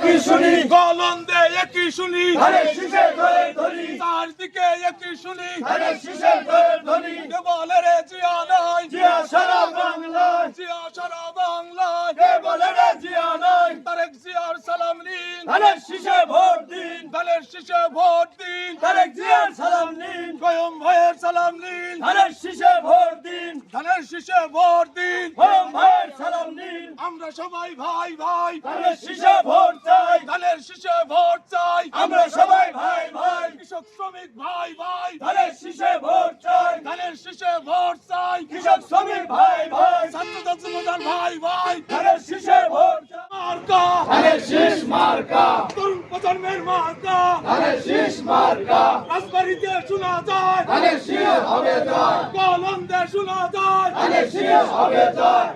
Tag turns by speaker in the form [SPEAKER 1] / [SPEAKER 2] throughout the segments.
[SPEAKER 1] একই শুনি।
[SPEAKER 2] গলন দে একই শুনি।
[SPEAKER 1] ধানের শীষে ধরে ধরি
[SPEAKER 2] চারদিকে একই শুনি।
[SPEAKER 1] ধানের শীষে ধরে ধরি
[SPEAKER 2] কে বলে রে জিয়া নাই।
[SPEAKER 1] জিয়া সারা বাংলায়।
[SPEAKER 2] জিয়া সারা বাংলায়।
[SPEAKER 1] কে বলে রে জিয়া নাই?
[SPEAKER 2] তারেক জিয়ার সালাম নিন।
[SPEAKER 1] ধানের শীষে ভোট দিন।
[SPEAKER 2] দলের শীষে ভোট দিন।
[SPEAKER 1] তারেক জিয়ার সালাম নিন।
[SPEAKER 2] কয়ম ভাইয়ের সালাম নিন।
[SPEAKER 1] ধানের শীষে ভোট দিন।
[SPEAKER 2] ধানের শীষে ভোট দিন।
[SPEAKER 1] হোম ভাইয়ের সালাম নিন।
[SPEAKER 2] আমরা সবাই ভাই ভাই।
[SPEAKER 1] ধানের শীষে ভোট চাই
[SPEAKER 2] ধানের শীষে ভোট চাই
[SPEAKER 1] আমরা সবাই ভাই ভাই
[SPEAKER 2] কৃষক শ্রমিক ভাই ভাই
[SPEAKER 1] ধানের শীষে ভোট চাই।
[SPEAKER 2] ধানের শীষে ভোট চাই।
[SPEAKER 1] কৃষক শ্রমিক ভাই ভাই।
[SPEAKER 2] ছাত্র ছাত্রীদের ভাই ভাই।
[SPEAKER 1] ধানের শীষে ভোট
[SPEAKER 2] মার্কা।
[SPEAKER 1] ধানের শীষ মার্কা।
[SPEAKER 2] তরুণ প্রজন্মের মার্কা।
[SPEAKER 1] ধানের শীষ মার্কা।
[SPEAKER 2] রাজবাড়িতে শোনা যায়।
[SPEAKER 1] ধানের শীষ হবে জয়
[SPEAKER 2] কলন্দে শোনা যায়।
[SPEAKER 1] ধানের শীষ হবে জয়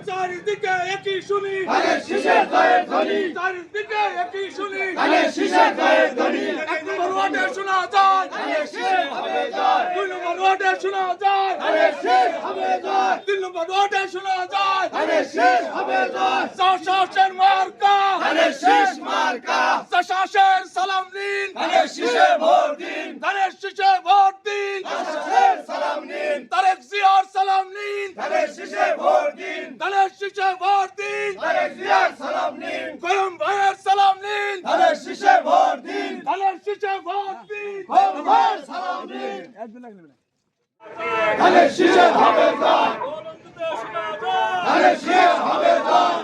[SPEAKER 2] শুনি।
[SPEAKER 1] ধানের শীষের জয়ের ধ্বনি।
[SPEAKER 2] চারিদিকে একই শুনি।
[SPEAKER 1] ধানের শীষের জয়ের ধ্বনি।
[SPEAKER 2] এক নম্বর ওয়ার্ডে শোনা যায়।
[SPEAKER 1] ধানের শীষ হবে জয়।
[SPEAKER 2] দুই নম্বর ওয়ার্ডে শোনা যায়।
[SPEAKER 1] ধানের শীষ হবে জয়।
[SPEAKER 2] তিন নম্বর ওয়ার্ডে শোনা যায়।
[SPEAKER 1] ধানের শীষ হবে জয়।
[SPEAKER 2] চাষাশের মার্কা।
[SPEAKER 1] ধানের শীষ মার্কা।
[SPEAKER 2] চাষাশের সালাম নিন
[SPEAKER 1] ধানের শীষে ভোট দিন।
[SPEAKER 2] ধানের শীষে ভোট দিন।
[SPEAKER 1] ধানের সালাম নিন
[SPEAKER 2] তারেক জিয়ার সালাম নিন।
[SPEAKER 1] ধানের শীষে ভোট দিন।
[SPEAKER 2] ধানের শীষে ভোট দিন
[SPEAKER 1] ধানের জিয়ার সালাম নিন।
[SPEAKER 2] কয়ম ভাইয়ের সালাম নিন।
[SPEAKER 1] ধানের শীষে ভোট দিন।
[SPEAKER 2] ধানের শীষে ভোট দিন।
[SPEAKER 1] হোম ভাইয়ের সালাম নিন। ধানের শীষে হবে জয় ধানের শীষ হবে জয়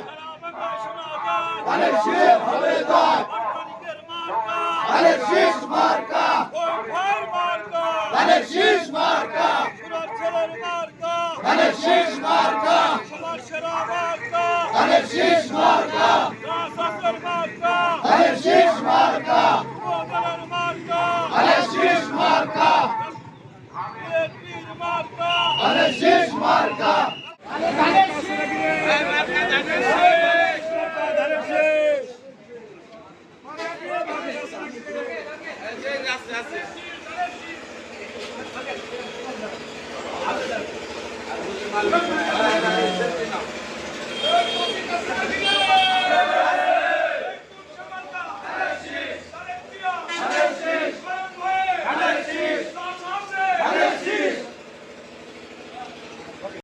[SPEAKER 1] ধানের শীষ হবে জয় ধানের শীষ মার্কা। ধানের শীষ মার্কা। ধানের শীষ মার্কা ধানের শীষ মার্কা ধানের শীষ মার্কা ধানের শীষ মার্কা ধানের শীষ মার্কা
[SPEAKER 2] ধানের